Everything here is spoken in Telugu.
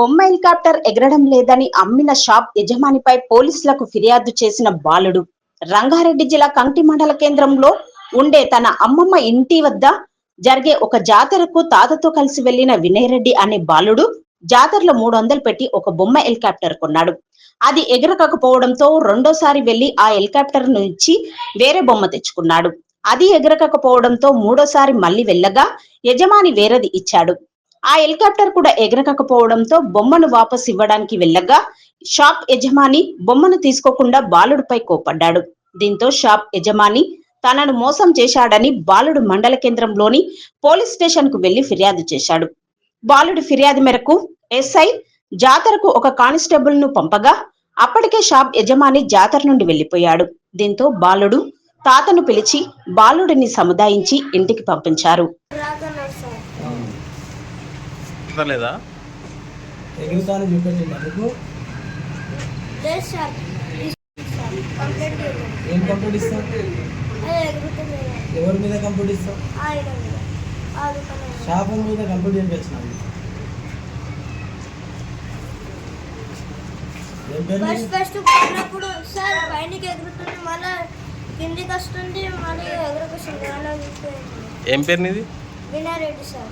బొమ్మ హెలికాప్టర్ ఎగరడం లేదని అమ్మిన షాప్ యజమానిపై పోలీసులకు ఫిర్యాదు చేసిన బాలుడు. రంగారెడ్డి జిల్లా కంటి మండల కేంద్రంలో ఉండే తన అమ్మమ్మ ఇంటి వద్ద జరిగే ఒక జాతరకు తాతతో కలిసి వెళ్ళిన వినయ్ రెడ్డి అనే బాలుడు జాతరలో మూడు వందలు పెట్టి ఒక బొమ్మ హెలికాప్టర్ కొన్నాడు. అది ఎగరకపోవడంతో రెండోసారి వెళ్ళి ఆ హెలికాప్టర్ నుంచి వేరే బొమ్మ తెచ్చుకున్నాడు. అది ఎగరకపోవడంతో మూడోసారి మళ్ళీ వెళ్ళగా యజమాని వేరేది ఇచ్చాడు. ఆ హెలికాప్టర్ కూడా ఎగరకపోవడంతో బొమ్మను వాపస్ ఇవ్వడానికి వెళ్ళగా షాప్ యజమాని బొమ్మను తీసుకోకుండా బాలుడిపై కోపడ్డాడు దీంతో షాప్ యజమాని తనను మోసం చేశాడని బాలుడు మండల కేంద్రంలోని పోలీస్ స్టేషన్కు వెళ్ళి ఫిర్యాదు చేశాడు. బాలుడి ఫిర్యాదు మేరకు ఎస్ఐ జాతరకు ఒక కానిస్టేబుల్ను పంపగా అప్పటికే షాప్ యజమాని జాతర నుండి వెళ్ళిపోయాడు దీంతో బాలుడు తాతను పిలిచి బాలుడిని సముదాయించి ఇంటికి పంపించారు. సార్ లేదా ఎగురుతాను చూపెట్టింది అందుకు ఏం కంప్లీట్ ఇస్తావు ఎవరి మీద కంప్లీట్ ఇస్తావు ఆయన మీద కంప్లీట్ ఫస్ట్? ఫస్ట్ పోయినప్పుడు సార్ పైనకి ఎగురుతుంది మళ్ళీ కిందికి వస్తుంది మళ్ళీ ఎగురకొస్తుంది అలా చూస్తే ఏం పేరు నీది? వినారెడ్డి సార్.